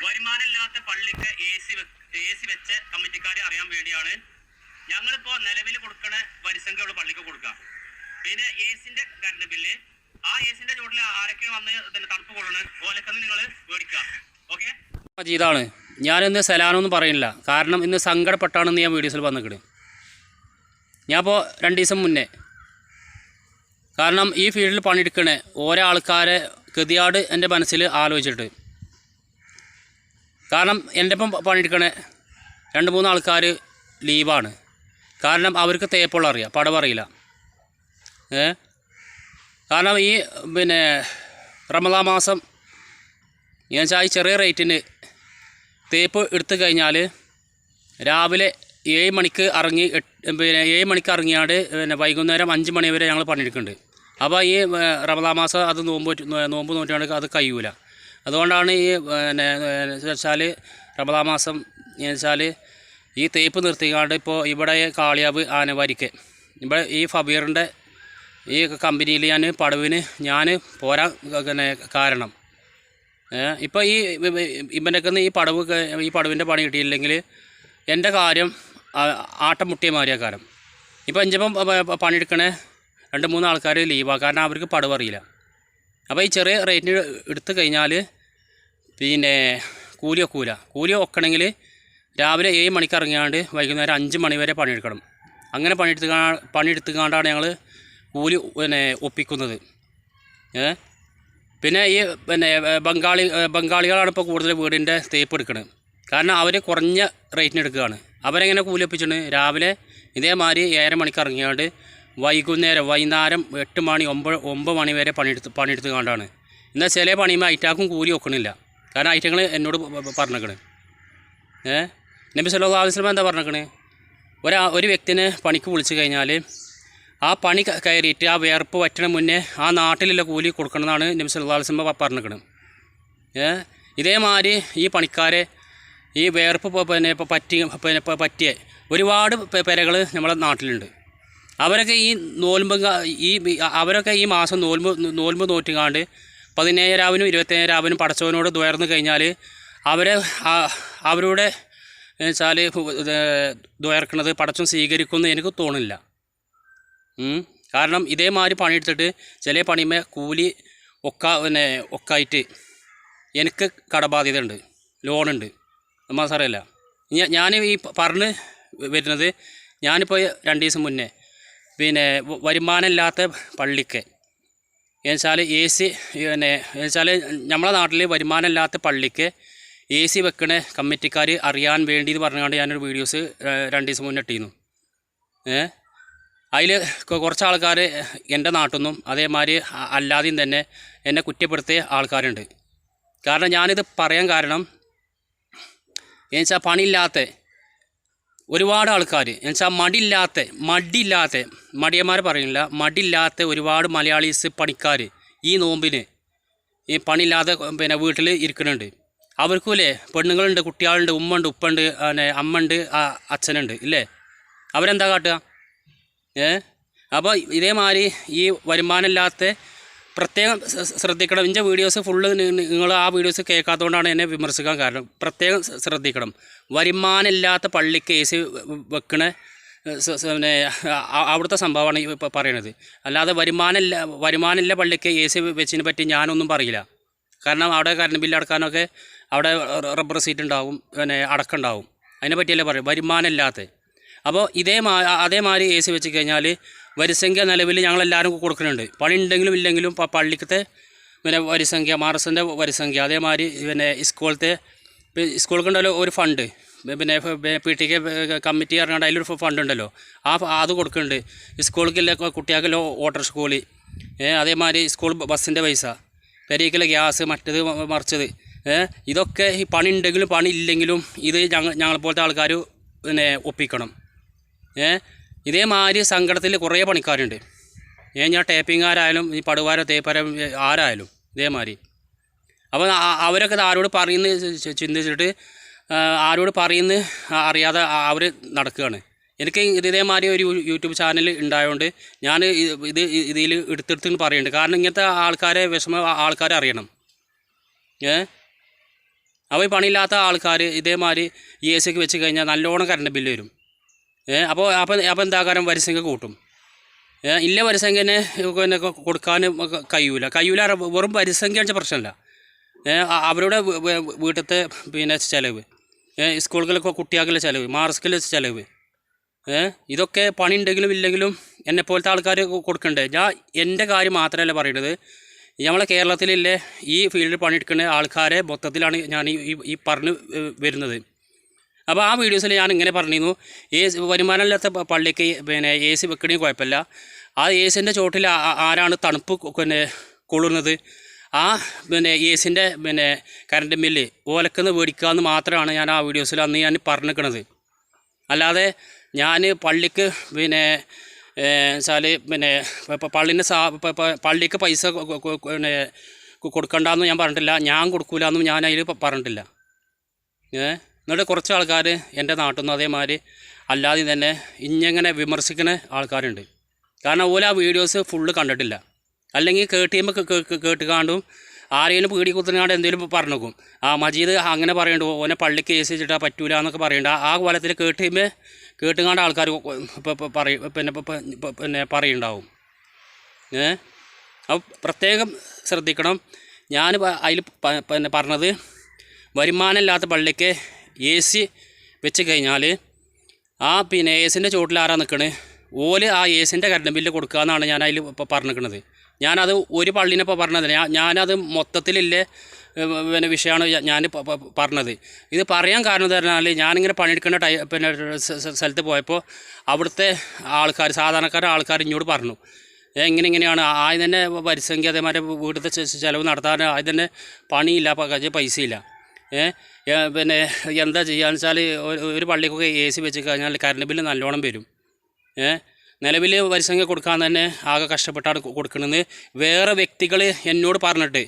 വരുമാനമില്ലാത്ത പള്ളിക്ക് A C A C വെച്ച കമ്മിറ്റിക്കാരെ അറിയാൻ വേണ്ടിയാണ് ഞങ്ങളിപ്പോ നിലവിൽ കൊടുക്കണ വരിസംഖ്യയുള്ള പള്ളിക്ക് കൊടുക്കാം പിന്നെ എ സിന്റെ കറണ്ട് ബില്ല് ആ എ സിന്റെ ചൂടിൽ ആരൊക്കെ വന്ന് തണുപ്പ് കൊള്ളണ് ഓലക്കന്ന് നിങ്ങൾ മേടിക്കാം ഓക്കെ ഇതാണ്. ഞാനിന്ന് സലാനൊന്നും പറയുന്നില്ല. കാരണം ഇന്ന് സങ്കടപ്പെട്ടാണെന്ന് ഞാൻ വീഡിയോസിൽ വന്നിക്കണ് ഞാനിപ്പോൾ രണ്ട് ദിവസം മുന്നേ കാരണം ഈ ഫീൽഡിൽ പണിയെടുക്കണേ ഓരോ ആൾക്കാരെ ഗതിയാട് എന്റെ മനസ്സിൽ ആലോചിച്ചിട്ട് കാരണം എന്റെ ഒപ്പം പണിയെടുക്കണേ രണ്ട് മൂന്ന് ആൾക്കാർ ലീവാണ്. കാരണം അവർക്ക് തേപ്പുള്ള അറിയാം പടവറിയില്ല ഏ? കാരണം ഈ പിന്നെ റമദാ മാസം എന്ന് വെച്ചാൽ ഈ ചെറിയ റേറ്റിന് തേപ്പ് എടുത്തു കഴിഞ്ഞാൽ രാവിലെ ഏഴ് മണിക്ക് ഇറങ്ങി പിന്നെ ഏഴ് മണിക്ക് ഇറങ്ങിയാണ്ട് പിന്നെ വൈകുന്നേരം അഞ്ച് മണി വരെ ഞങ്ങൾ പണിയെടുക്കുന്നുണ്ട്. അപ്പോൾ ഈ റമദാ മാസം അത് നോമ്പ് നോമ്പ് നോറ്റാണ്ട് അത് കഴിയൂല. അതുകൊണ്ടാണ് ഈ പിന്നെ വെച്ചാൽ റമദാ മാസം വെച്ചാൽ ഈ തേപ്പ് നിർത്തിക്കാണ്ട് ഇപ്പോൾ ഇവിടെ കാളിയാവ് ആനവാരിക്ക് ഇവിടെ ഈ ഫബീറിന്റെ ഈ കമ്പനിയിൽ ഞാൻ പടവിന് ഞാൻ പോരാൻ പിന്നെ കാരണം. ഇപ്പോൾ ഈ ഇവന്റെയൊക്കെ ഈ പടവ് ഈ പടവിന്റെ പണി കിട്ടിയില്ലെങ്കിൽ എന്റെ കാര്യം ആട്ടം മുട്ടിയ മാറിയ കാര്യം ഇപ്പോൾ അഞ്ചപ്പം പണിയെടുക്കണേ രണ്ട് മൂന്ന് ആൾക്കാർ ലീവാണ് കാരണം അവർക്ക് പടവ് അറിയില്ല. അപ്പോൾ ഈ ചെറിയ റേറ്റിന് എടുത്തു കഴിഞ്ഞാൽ പിന്നെ കൂലി ഒക്കൂല കൂലി ഒക്കണമെങ്കിൽ രാവിലെ ഏഴ് മണിക്ക് ഇറങ്ങിയാണ്ട് വൈകുന്നേരം അഞ്ച് മണി വരെ പണിയെടുക്കണം. അങ്ങനെ പണിയെടുത്ത് പണിയെടുത്തുകൊണ്ടാണ് ഞങ്ങൾ കൂലി പിന്നെ ഒപ്പിക്കുന്നത്. പിന്നെ ഈ പിന്നെ ബംഗാളി ബംഗാളികളാണ് ഇപ്പോൾ കൂടുതൽ വീടിന്റെ തേപ്പ് എടുക്കുന്നത് കാരണം അവർ കുറഞ്ഞ റേറ്റിന് എടുക്കുകയാണ്. അവരെങ്ങനെ കൂലി ഒപ്പിച്ചിട്ടുണ്ട് രാവിലെ ഇതേമാതിരി ഏഴര മണിക്ക് ഇറങ്ങിയാണ്ട് വൈകുന്നേരം വൈകുന്നേരം എട്ട് മണി ഒമ്പത് ഒമ്പത് മണി വരെ പണിയെടുത്ത് പണിയെടുത്ത് കണ്ടാണ് എന്നാൽ ചില പണിയുമ്പോൾ ഐറ്റാക്കും കൂലി വെക്കണില്ല. കാരണം ഐറ്റങ്ങൾ എന്നോട് പറഞ്ഞേക്കണ്. ഏ? നബി സല്ലല്ലാഹു അലൈഹി വസല്ലം എന്താ പറഞ്ഞേക്കണേ? ഒരാ ഒരു വ്യക്തിനെ പണിക്ക് വിളിച്ചു കഴിഞ്ഞാൽ ആ പണി കയറിയിട്ട് ആ വേർപ്പ് വറ്റണ മുന്നേ ആ നാട്ടിലുള്ള കൂലി കൊടുക്കണമെന്നാണ് നബി സല്ലല്ലാഹു അലൈഹി വസല്ലം പറഞ്ഞേക്കണത് ഏ? ഇതേമാതിരി ഈ പണിക്കാരെ ഈ വേർപ്പ് പ- പിന്നെ പറ്റി പിന്നെ പറ്റിയ ഒരുപാട് പെരകൾ നമ്മളെ നാട്ടിലുണ്ട്. അവരൊക്കെ ഈ നോൽമ്പ് ഈ അവരൊക്കെ ഈ മാസം നോൽമ്പ് നോൽമ്പ് നോറ്റിക്കാണ്ട് പതിനേഴാവിനും ഇരുപത്തേഴാവിനും പടച്ചവനോട് ദുയർന്നു കഴിഞ്ഞാൽ അവരെ അവരുടെ വെച്ചാൽ ദ്വയർക്കണത് പടച്ചവൻ സ്വീകരിക്കുമെന്ന് എനിക്ക് തോന്നില്ല കാരണം ഇതേമാതിരി പണിയെടുത്തിട്ട് ചില പണിമേ കൂലി ഒക്ക പിന്നെ ഒക്കായിട്ട് എനിക്ക് കടബാധ്യത ഉണ്ട് ലോണുണ്ട് നമ്മൾ സാറല്ല ഞാൻ ഈ പറഞ്ഞ് വരുന്നത് ഞാനിപ്പോൾ രണ്ട് ദിവസം മുന്നേ. പിന്നെ വരുമാനമില്ലാത്ത പള്ളിക്ക് എന്നുവെച്ചാൽ എ സി പിന്നെ എന്നുവെച്ചാൽ നമ്മളെ നാട്ടിൽ വരുമാനമില്ലാത്ത പള്ളിക്ക് എ സി വെക്കണ കമ്മിറ്റിക്കാർ അറിയാൻ വേണ്ടി എന്ന് പറഞ്ഞുകൊണ്ട് ഞാനൊരു വീഡിയോസ് രണ്ട് ദിവസം മുന്നേ ഇട്ടിരുന്നു ഏ? അതിൽ കുറച്ച് ആൾക്കാർ എന്റെ നാട്ടിൽ നിന്നും അതേമാതിരി അല്ലാതെയും തന്നെ എന്നെ കുറ്റപ്പെടുത്തിയ ആൾക്കാരുണ്ട്. കാരണം ഞാനിത് പറയാൻ കാരണം എന്നുവെച്ചാൽ പണിയില്ലാത്ത ഒരുപാട് ആൾക്കാർ. എന്നുവെച്ചാൽ മടിയില്ലാത്ത മടിയില്ലാത്ത മടിയന്മാർ പറയുന്നില്ല മടിയില്ലാത്ത ഒരുപാട് മലയാളീസ് പണിക്കാർ ഈ നോമ്പിന് ഈ പണിയില്ലാതെ പിന്നെ വീട്ടിൽ ഇരിക്കുന്നുണ്ട്. അവർക്കുമില്ലേ പെണ്ണുങ്ങളുണ്ട് കുട്ടികളുണ്ട് ഉമ്മ ഉണ്ട് ഉപ്പുണ്ട് പിന്നെ അമ്മ അച്ഛനുണ്ട് ഇല്ലേ? അവരെന്താ കാട്ടുക? ഏ? അപ്പോൾ ഇതേമാതിരി ഈ വരുമാനമില്ലാത്ത പ്രത്യേകം ശ്ര- ശ്രദ്ധിക്കണം. എന്റെ വീഡിയോസ് ഫുള്ള് നിങ്ങൾ ആ വീഡിയോസ് കേൾക്കാത്തതുകൊണ്ടാണ് എന്നെ വിമർശിക്കാൻ കാരണം. പ്രത്യേകം ശ്രദ്ധിക്കണം. വരുമാനമില്ലാത്ത പള്ളി കേസ് വെക്കണ പിന്നെ അവിടുത്തെ സംഭവമാണ് ഈ പറയണത്. അല്ലാതെ വരുമാനമില്ല വരുമാനമില്ല പള്ളിക്ക് എ സി വെച്ചതിനെ പറ്റി ഞാനൊന്നും പറയില്ല. കാരണം അവിടെ കറണ്ട് ബില്ല് അടക്കാനൊക്കെ അവിടെ റബ്ബർ സീറ്റ് ഉണ്ടാവും പിന്നെ അടക്കമുണ്ടാവും അതിനെ പറ്റിയല്ലേ പറയും വരുമാനമില്ലാത്ത. അപ്പോൾ ഇതേ അതേമാതിരി എ സി വെച്ച് കഴിഞ്ഞാൽ വരിസംഖ്യ നിലവിൽ ഞങ്ങളെല്ലാവരും കൊടുക്കുന്നുണ്ട്. പണി ഉണ്ടെങ്കിലും ഇല്ലെങ്കിലും പള്ളിക്കത്തെ പിന്നെ വരിസംഖ്യ മാറസിന്റെ വരിസംഖ്യ അതേമാതിരി പിന്നെ സ്കൂളത്തെ സ്കൂൾക്കുണ്ടല്ലോ ഒരു ഫണ്ട്. പിന്നെ പി ടി കെ കമ്മിറ്റി പറഞ്ഞാൽ അതിലൊരു ഫണ്ട് ഉണ്ടല്ലോ ആ അത് കൊടുക്കുന്നുണ്ട്. സ്കൂളിലെ കുട്ടികൾക്കല്ലോ ഓട്ടർ സ്കൂളിൽ ഏ, അതേമാതിരി സ്കൂൾ ബസ്സിന്റെ പൈസ. പെരീക്കിലെ ഗ്യാസ് മറ്റത് മറിച്ചത്. ഇതൊക്കെ ഈ പണി ഉണ്ടെങ്കിലും പണി ഇല്ലെങ്കിലും ഇത് ഞങ്ങൾ ഞങ്ങളെപ്പോലത്തെ ആൾക്കാർ പിന്നെ ഒപ്പിക്കണം. ഏ ഇതേമാതിരി സങ്കടത്തിൽ കുറേ പണിക്കാരുണ്ട്. ഏ ഞാൻ ടേപ്പിങ്ങാരായാലും ഈ പടുവാരോ തേപ്പാരോ ആരായാലും ഇതേമാതിരി. അപ്പോൾ അവരൊക്കെ ആരോട് പറയുന്ന ചിന്തിച്ചിട്ട് ആരോട് പറയുന്ന അറിയാതെ അവർ നടക്കുകയാണ്. എനിക്ക് ഇത് ഇതേമാതിരി ഒരു യൂട്യൂബ് ചാനൽ ഉണ്ടായതുകൊണ്ട് ഞാൻ ഇത് ഇത് ഇതിൽ എടുത്തെടുത്ത് പറയുന്നുണ്ട്. കാരണം ഇങ്ങനത്തെ ആൾക്കാരെ വിഷമ ആൾക്കാരെ അറിയണം. ഏ? അപ്പോൾ പണിയില്ലാത്ത ആൾക്കാർ ഇതേമാതിരി എ സിക്ക് വെച്ച് കഴിഞ്ഞാൽ നല്ലോണം കറണ്ട് ബില്ല് വരും. അപ്പോൾ അപ്പം എന്താ കാര്യം? വരിസംഖ്യ കൂട്ടും. ഇല്ല വരിസംഖ്യനെ പിന്നെ കൊ- കൊടുക്കാൻ ഒക്കെ കഴിയൂല. കഴിയൂല വെറും വരിസംഖ്യ വെച്ച പ്രശ്നമല്ല അവരുടെ വീട്ടിലത്തെ പിന്നെ ചിലവ്. സ്കൂളുകളിലൊക്കെ കുട്ടികൾക്കുള്ള ചിലവ് മാർസ്കിലെ ചിലവ്. ഇതൊക്കെ പണി ഉണ്ടെങ്കിലും ഇല്ലെങ്കിലും എന്നെ പോലത്തെ ആൾക്കാർ കൊടുക്കണ്ടേ? ഞാൻ എന്റെ കാര്യം മാത്രമല്ല പറയുന്നത് നമ്മളെ കേരളത്തിലില്ലേ ഈ ഫീൽഡിൽ പണിയെടുക്കുന്ന ആൾക്കാരെ മൊത്തത്തിലാണ് ഞാൻ ഈ- ഈ പറഞ്ഞു വരുന്നത്. അപ്പോൾ ആ വീഡിയോസിൽ ഞാൻ ഇങ്ങനെ പറഞ്ഞിരുന്നു എ സി വരുമാനമില്ലാത്ത പള്ളിക്ക് പിന്നെ എ സി വെക്കണമെങ്കിൽ കുഴപ്പമില്ല. ആ എ സിന്റെ ചോട്ടിൽ ആരാണ് തണുപ്പ് പിന്നെ കൊള്ളുന്നത് ആ പിന്നെ എ സിന്റെ പിന്നെ കറണ്ട് ബില്ല് ഓലക്കുന്ന് മേടിക്കാമെന്ന് മാത്രമാണ് ഞാൻ ആ വീഡിയോസിൽ അന്ന് ഞാൻ പറഞ്ഞിരിക്കണത്. അല്ലാതെ ഞാൻ പള്ളിക്ക് പിന്നെ വെച്ചാൽ പിന്നെ പള്ളിന്റെ സാ പള്ളിക്ക് പൈസ പിന്നെ കൊടുക്കണ്ടെന്നും ഞാൻ പറഞ്ഞിട്ടില്ല. ഞാൻ കൊടുക്കൂല എന്നും ഞാൻ അതിൽ പറഞ്ഞിട്ടില്ല. ഏ? എന്നിട്ട് കുറച്ച് ആൾക്കാർ എന്റെ നാട്ടിൽ നിന്ന് അതേമാതിരി അല്ലാതെ തന്നെ ഇങ്ങനെ വിമർശിക്കുന്ന ആൾക്കാരുണ്ട്. കാരണം ഓല ആ വീഡിയോസ് ഫുള്ള് കണ്ടിട്ടില്ല. അല്ലെങ്കിൽ കേട്ട് കാണും ആരെങ്കിലും പീടി കുത്തുന്നാണ്ട് എന്തെങ്കിലും പറഞ്ഞേക്കും. ആ മജീദ് അങ്ങനെ പറയണ്ടു ഓനെ പള്ളിക്ക് കേസ് വെച്ചിട്ടാ പറ്റൂല എന്നൊക്കെ പറയണ്ട. ആ കോലത്തിൽ കേട്ടിയുമ്പോൾ കേട്ടുകാണ്ട് ആൾക്കാർ പറയും പിന്നെ പിന്നെ പറയുണ്ടാവും. ഏ? അപ്പോൾ പ്രത്യേകം ശ്രദ്ധിക്കണം. ഞാൻ അതിൽ പിന്നെ പറഞ്ഞത് വരുമാനമില്ലാത്ത പള്ളിക്ക് എ സി വെച്ച് കഴിഞ്ഞാൽ ആ പിന്നെ എ സിന്റെ ചോട്ടിൽ ആരാ നിൽക്കണത് ഓൽ ആ എ സിന്റെ കറണ്ട് ബില്ല് കൊടുക്കുക എന്നാണ് ഞാൻ അതിൽ ഇപ്പോൾ പറഞ്ഞിരിക്കുന്നത് ഞാനത് ഒരു പള്ളീനെ ഇപ്പോൾ പറഞ്ഞത് ഞാൻ ഞാനത് മൊത്തത്തിലില്ലേ പിന്നെ വിഷയമാണ് ഞാൻ പറഞ്ഞത്. ഇത് പറയാൻ കാരണം എന്ന് പറഞ്ഞാൽ ഞാനിങ്ങനെ പണിയെടുക്കുന്ന ടൈ പിന്നെ സ്ഥലത്ത് പോയപ്പോൾ അവിടുത്തെ ആൾക്കാർ സാധാരണക്കാരെ ആൾക്കാർ ഇങ്ങോട്ട് പറഞ്ഞു. എങ്ങനെ ഇങ്ങനെ ഇങ്ങനെയാണ്. ആദ്യം തന്നെ പരിസംഖ്യ അതേമാതിരി വീട്ടിലത്തെ ചെലവ് നടത്താൻ ആദ്യം തന്നെ പണിയില്ല പൈസയില്ല. പിന്നെ എന്താ ചെയ്യുക വെച്ചാൽ ഒരു പള്ളിക്കൊക്കെ എ സി വെച്ച് കഴിഞ്ഞാൽ കറണ്ട് ബില്ല് നല്ലോണം വരും. നിലവിൽ പരിസംഖ്യ കൊടുക്കാൻ തന്നെ ആകെ കഷ്ടപ്പെട്ടാണ് കൊടുക്കണമെന്ന് വേറെ വ്യക്തികൾ എന്നോട് പറഞ്ഞിട്ട്.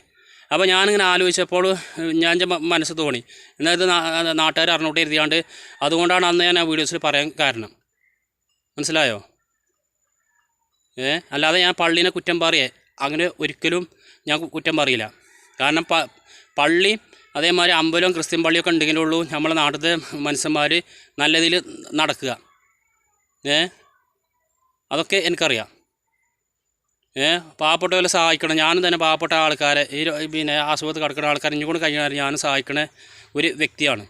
അപ്പോൾ ഞാനിങ്ങനെ ആലോചിച്ചപ്പോൾ ഞാൻ എന്റെ മനസ്സ് തോന്നി. എന്നാൽ ഇത് നാട്ടുകാർ അറിഞ്ഞോട്ട് എഴുതിയാണ്ട് അതുകൊണ്ടാണ് അന്ന് ഞാൻ ആ വീഡിയോസിൽ പറയാൻ കാരണം. മനസ്സിലായോ? ഏ അല്ലാതെ ഞാൻ പള്ളീനെ കുറ്റം പറയേ. അങ്ങനെ ഒരിക്കലും ഞാൻ കുറ്റം പറയില്ല. കാരണം പള്ളി അതേമാതിരി അമ്പലവും ക്രിസ്ത്യൻ പള്ളിയൊക്കെ ഉണ്ടെങ്കിലേ ഉള്ളൂ നമ്മളെ നാട്ടിലത്തെ മനുഷ്യന്മാർ നല്ല രീതിയിൽ നടക്കുക. ഏ? അതൊക്കെ എനിക്കറിയാം. ഏ? പാവപ്പെട്ടവരെ സഹായിക്കണം. ഞാനും തന്നെ പാവപ്പെട്ട ആൾക്കാരെ ഈ പിന്നെ ആശുപത്രി കിടക്കുന്ന ആൾക്കാരെ ഇഞ്ഞുകൊണ്ട് കഴിഞ്ഞാൽ ഞാനും സഹായിക്കണ ഒരു വ്യക്തിയാണ്.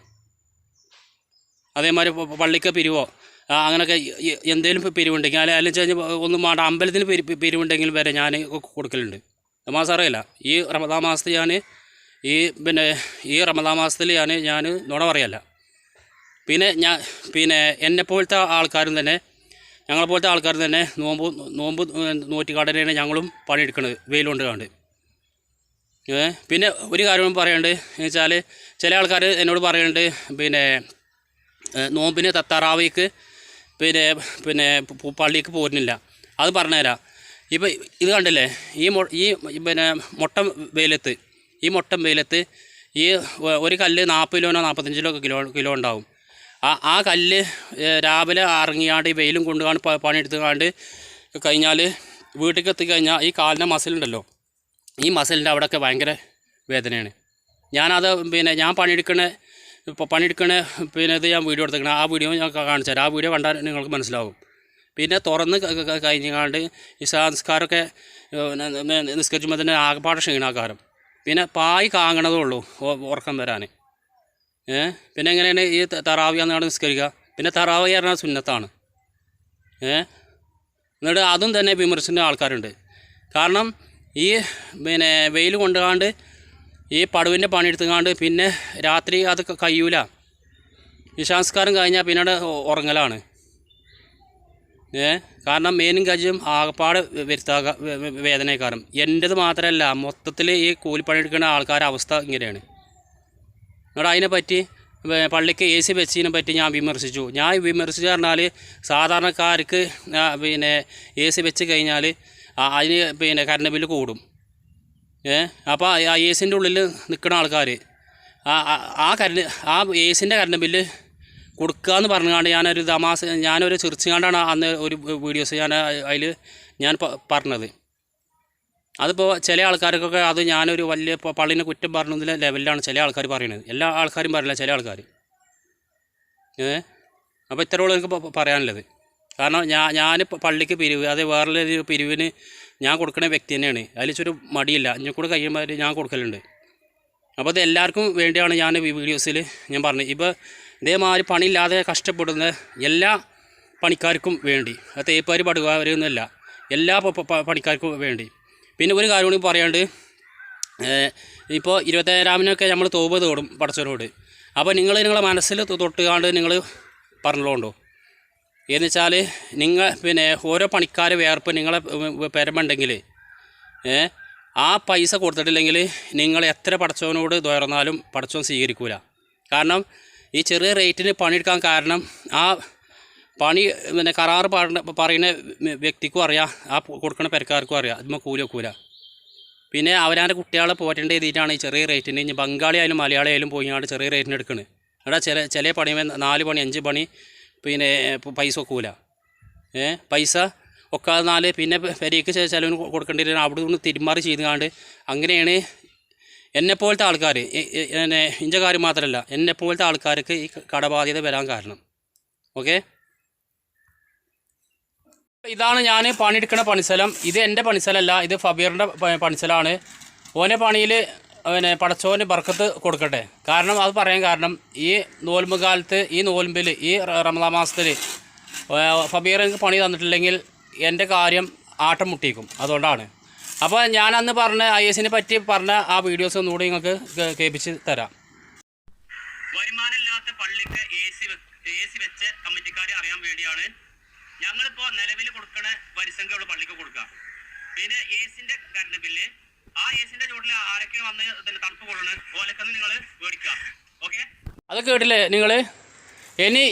അതേമാതിരി പള്ളിക്ക് പിരിവോ അങ്ങനെയൊക്കെ എന്തെങ്കിലും പിരിവുണ്ടെങ്കിൽ അല്ലെങ്കിൽ വെച്ച് കഴിഞ്ഞാൽ ഒന്നും വേണ്ട അമ്പലത്തിന് പിരി പിരിവുണ്ടെങ്കിൽ വരെ ഞാൻ കൊടുക്കലുണ്ട്. മാസം അറിയില്ല ഈ റമദാ മാസത്തിൽ ഞാൻ ഈ പിന്നെ ഈ റമദാ മാസത്തിൽ ഞാൻ ഞാൻ നുണ പറയല്ല. പിന്നെ ഞാൻ പിന്നെ എന്നെ പോലത്തെ ആൾക്കാരും തന്നെ ഞങ്ങളെ പോലത്തെ ആൾക്കാരും തന്നെ നോമ്പ് നോമ്പ് നോറ്റിക്കാടനെയാണ് ഞങ്ങളും പണിയെടുക്കുന്നത് വെയിലുകൊണ്ട് കണ്ട് പിന്നെ ഒരു കാര്യം പറയുന്നുണ്ട് എന്ന് വെച്ചാൽ ചില ആൾക്കാർ എന്നോട് പറയുന്നുണ്ട് പിന്നെ നോമ്പിന് തത്താറാവിക്ക് പിന്നെ പിന്നെ പള്ളിക്ക് പോരുന്നില്ല. അത് പറഞ്ഞുതരാം. ഇപ്പം ഇത് കണ്ടില്ലേ ഈ ഈ പിന്നെ മുട്ട വെയിലത്ത് ഈ മുട്ടം വെയിലത്ത് ഈ ഒരു കല്ല് നാൽപ്പത് കിലോനോ നാൽപ്പത്തഞ്ച് കിലോ കിലോ ഉണ്ടാവും. ആ ആ കല്ല് രാവിലെ ഇറങ്ങിയാണ്ട് ഈ വെയിലും കൊണ്ടുകാണ്ട് പ- പണിയെടുത്തുകാണ്ട് കഴിഞ്ഞാൽ വീട്ടിലേക്ക് എത്തിക്കഴിഞ്ഞാൽ ഈ കാലിന്റെ മസിലുണ്ടല്ലോ ഈ മസിലിന്റെ അവിടെയൊക്കെ ഭയങ്കര വേദനയാണ്. ഞാനത് പിന്നെ ഞാൻ പണിയെടുക്കണ ഇപ്പോൾ പണിയെടുക്കണ പിന്നെ ഇത് ഞാൻ വീഡിയോ എടുത്തേക്കണം ആ വീഡിയോ ഞാൻ കാണിച്ചു തരാം. ആ വീഡിയോ കണ്ടാൽ നിങ്ങൾക്ക് മനസ്സിലാവും. പിന്നെ തുറന്ന് കഴിഞ്ഞാണ്ട് ഈ സംസ്കാരമൊക്കെ നിസ്കരിച്ചുമ്പോൾ തന്നെ ആകപ്പാട് ക്ഷീണാകാരം. പിന്നെ പായ് കാങ്ങണതേ ഉള്ളൂ ഉറക്കം വരാൻ പിന്നെ എങ്ങനെയാണ് ഈ ത- തറാവി എന്നാണ് നിസ്കരിക്കുക പിന്നെ തറാവി പറഞ്ഞാൽ സുന്നത്താണ്. എന്നിട്ട് അതും തന്നെ വിമർശിക്കുന്ന ആൾക്കാരുണ്ട്. കാരണം ഈ പിന്നെ വെയിൽ കൊണ്ടുകാണ്ട് ഈ പടുവിന്റെ പണിയെടുത്തുകാണ്ട് പിന്നെ രാത്രി അത് കഴിയൂല നിശാംസ്കാരം കഴിഞ്ഞാൽ പിന്നീട് ഉറങ്ങലാണ്. കാരണം മേനും കാര്യം ആകപ്പാട് വരുത്താക കാരണം എന്റേത് മാത്രമല്ല മൊത്തത്തിൽ ഈ കൂലിപ്പണിയെടുക്കുന്ന ആൾക്കാരുടെ അവസ്ഥ ഇങ്ങനെയാണ്. എന്നിട്ട് അതിനെപ്പറ്റി പറ്റി പള്ളിക്ക് എ സി വെച്ചതിനെ പറ്റി ഞാൻ വിമർശിച്ചു. ഞാൻ വിമർശിച്ചു പറഞ്ഞാൽ സാധാരണക്കാർക്ക് പിന്നെ എ സി വെച്ച് കഴിഞ്ഞാൽ അതിന് പിന്നെ കറണ്ട് ബില്ല് കൂടും. ഏ? അപ്പോൾ ആ എ സിന്റെ ഉള്ളിൽ നിൽക്കുന്ന ആൾക്കാർ ആ ആ- കറണ്ട് ആ എ സിന്റെ കറണ്ട് ബില്ല് കൊടുക്കുക എന്ന് പറഞ്ഞുകൊണ്ട് ഞാനൊരു തമാസ ഞാനൊരു ചിരിച്ചുകൊണ്ടാണ് അന്ന് ഒരു വീഡിയോസ് ഞാൻ അതിൽ ഞാൻ പറഞ്ഞത്. അതിപ്പോൾ ചില ആൾക്കാർക്കൊക്കെ അത് ഞാനൊരു വലിയ പള്ളിനെ കുറ്റം പറഞ്ഞതിലെ ലെവലിലാണ് ചില ആൾക്കാർ പറയുന്നത് എല്ലാ ആൾക്കാരും പറയില്ല ചില ആൾക്കാർ ഏ? അപ്പോൾ ഇത്രയുള്ള എനിക്ക് പറയാനുള്ളത്. കാരണം ഞാൻ ഞാൻ പള്ളിക്ക് പിരിവ് അത് വേറെ പിരിവിന് ഞാൻ കൊടുക്കുന്ന വ്യക്തി തന്നെയാണ്. അതിൽ ഒരു മടിയില്ല. ഇനി കൂടെ കഴിയുമ്പോൾ ഞാൻ കൊടുക്കലുണ്ട്. അപ്പോൾ അത് എല്ലാവർക്കും വേണ്ടിയാണ് ഞാൻ ഈ വീഡിയോസിൽ ഞാൻ പറഞ്ഞത്. ഇപ്പോൾ ഇതേമാതിരി പണിയില്ലാതെ കഷ്ടപ്പെടുന്ന എല്ലാ പണിക്കാർക്കും വേണ്ടി അത് തേപ്പാർ പടുകാരൊന്നുമല്ല എല്ലാ പണിക്കാർക്കും വേണ്ടി. പിന്നെ ഒരു കാര്യം കൂടി പറയാണ്ട് ഇപ്പോൾ ഇരുപത്തേഴാമിനൊക്കെ നമ്മൾ തോപ് തോടും പടച്ചവനോട് അപ്പോൾ നിങ്ങൾ നിങ്ങളെ മനസ്സിൽ തൊട്ടുകാണ്ട് നിങ്ങൾ പറഞ്ഞോണ്ടോ എന്ന് വെച്ചാൽ നിങ്ങൾ പിന്നെ ഓരോ പണിക്കാർ വേർപ്പ് നിങ്ങളെ പെരമുണ്ടെങ്കിൽ ആ പൈസ കൊടുത്തിട്ടില്ലെങ്കിൽ നിങ്ങൾ എത്ര പടച്ചവനോട് തുയർന്നാലും പടച്ചവൻ സ്വീകരിക്കൂല. കാരണം ഈ ചെറിയ റേറ്റിന് പണിയെടുക്കാൻ കാരണം ആ പണി പിന്നെ കരാർ പറയുന്ന വ്യക്തിക്കും അറിയാം ആ കൊടുക്കുന്ന പെരക്കാർക്കും അറിയാം അതിന്മേൽ കൂലി വെക്കൂല. പിന്നെ അവരാന്റെ കുട്ടികളെ പോറ്റേണ്ട രീതിയിലാണ് ഈ ചെറിയ റേറ്റിന്. ഇനി ബംഗാളി ആയാലും മലയാളി ആയാലും പോയിങ്ങാണ്ട് ചെറിയ റേറ്റിന് എടുക്കുന്നത് അവിടെ ചില ചില പണി നാല് പണി അഞ്ച് പണി പിന്നെ പൈസ വെക്കൂല. ഏ പൈസ ഒക്കാതെ നാല് പിന്നെ പെരയ്ക്ക് ചിലവിന് കൊടുക്കേണ്ടി വരും. അവിടെ നിന്ന് തിരുമാറി ചെയ്തുകൊണ്ട് അങ്ങനെയാണ് എന്നെപ്പോലത്തെ ആൾക്കാർ എന്നെ ഇന്റെ കാര്യം മാത്രമല്ല എന്നെപ്പോലത്തെ ആൾക്കാർക്ക് ഈ കടബാധ്യത വരാൻ കാരണം. ഓക്കെ? ഇതാണ് ഞാൻ പണിയെടുക്കുന്ന പണിസ്ഥലം. ഇത് എന്റെ പണിസ്ഥലമല്ല ഇത് ഫബീറിന്റെ പണിസ്ഥലമാണ് ഓനെ പണിയിൽ പിന്നെ പടച്ചോന് ബർക്കത്ത് കൊടുക്കട്ടെ. കാരണം അത് പറയാൻ കാരണം ഈ നോൽമ്പ് കാലത്ത് ഈ നോൽമ്പിൽ ഈ റമദാ മാസത്തിൽ ഫബീർ എനിക്ക് പണി തന്നിട്ടില്ലെങ്കിൽ എന്റെ കാര്യം ആട്ടം മുട്ടിക്കും അതുകൊണ്ടാണ്. അപ്പോൾ ഞാൻ അന്ന് പറഞ്ഞ ഐ എസിനെ പറ്റി പറഞ്ഞ ആ വീഡിയോസ് ഒന്നുകൂടി നിങ്ങൾക്ക് കേൾപ്പിച്ച് തരാം. വരുമാനമില്ലാത്ത പള്ളിക്ക് എ സി എ സി വെച്ച് കമ്മിറ്റിക്കാരെ അറിയാൻ വേണ്ടിയാണ് ഞങ്ങളിപ്പോൾ നിലവിൽ കൊടുക്കണ വരിസംഖ്യയുള്ള പള്ളിക്ക് കൊടുക്കുക. പിന്നെ എ സിന്റെ കറണ്ട് ബില്ല് ആ എ സിന്റെ ചുവട്ടിൽ ആരൊക്കെ വന്ന് ഇതിന് തണുപ്പ് കൊള്ളണ് ഓലക്കെന്ന് നിങ്ങൾ മേടിക്കുക. ഓക്കെ അത് കേട്ടില്ലേ നിങ്ങൾ ഇനി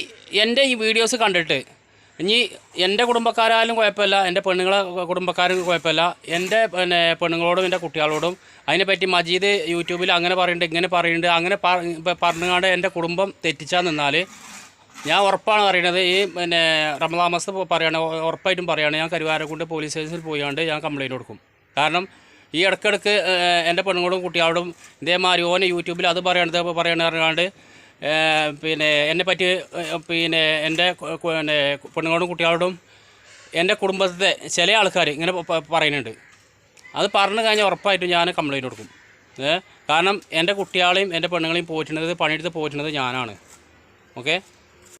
എന്റെ ഈ വീഡിയോസ് കണ്ടിട്ട് ഇനി എന്റെ കുടുംബക്കാരായാലും കുഴപ്പമില്ല എന്റെ പെണ്ണുങ്ങളെ കുടുംബക്കാരും കുഴപ്പമില്ല. എന്റെ പിന്നെ പെണ്ണുങ്ങളോടും എന്റെ കുട്ടികളോടും അതിനെപ്പറ്റി മജീദ് യൂട്യൂബിൽ അങ്ങനെ പറയുന്നുണ്ട് ഇങ്ങനെ പറയുന്നുണ്ട് അങ്ങനെ പറഞ്ഞുകൊണ്ട് എന്റെ കുടുംബം തെറ്റിച്ചാൽ നിന്നാൽ ഞാൻ ഉറപ്പാണ് പറയുന്നത്. ഈ പിന്നെ റമദാമസ് പറയാണ് ഉറപ്പായിട്ടും പറയാണ് ഞാൻ കരുവാരക്കുണ്ട് പോലീസ് സ്റ്റേഷനിൽ പോയാണ്ട് ഞാൻ കംപ്ലയിന്റ് കൊടുക്കും. കാരണം ഈ ഇടയ്ക്കിടയ്ക്ക് എന്റെ പെണ്ണുങ്ങളോടും കുട്ടികളോടും ഇതേമാതിരി ഓനെ യൂട്യൂബിൽ അത് പറയണത് പറയണത് പറഞ്ഞാണ്ട് പിന്നെ എന്നെ പറ്റി പിന്നെ എന്റെ പിന്നെ പെണ്ണുങ്ങളോടും കുട്ടികളോടും എന്റെ കുടുംബത്തെ ചില ആൾക്കാർ ഇങ്ങനെ പറയുന്നുണ്ട്. അത് പറഞ്ഞു കഴിഞ്ഞാൽ ഉറപ്പായിട്ടും ഞാൻ കംപ്ലൈന്റ് കൊടുക്കും. കാരണം എന്റെ കുട്ടികളെയും എന്റെ പെണ്ണുങ്ങളെയും പോറ്റുന്നത് പണിയെടുത്ത് പോറ്റുന്നത് ഞാനാണ്. ഓക്കെ?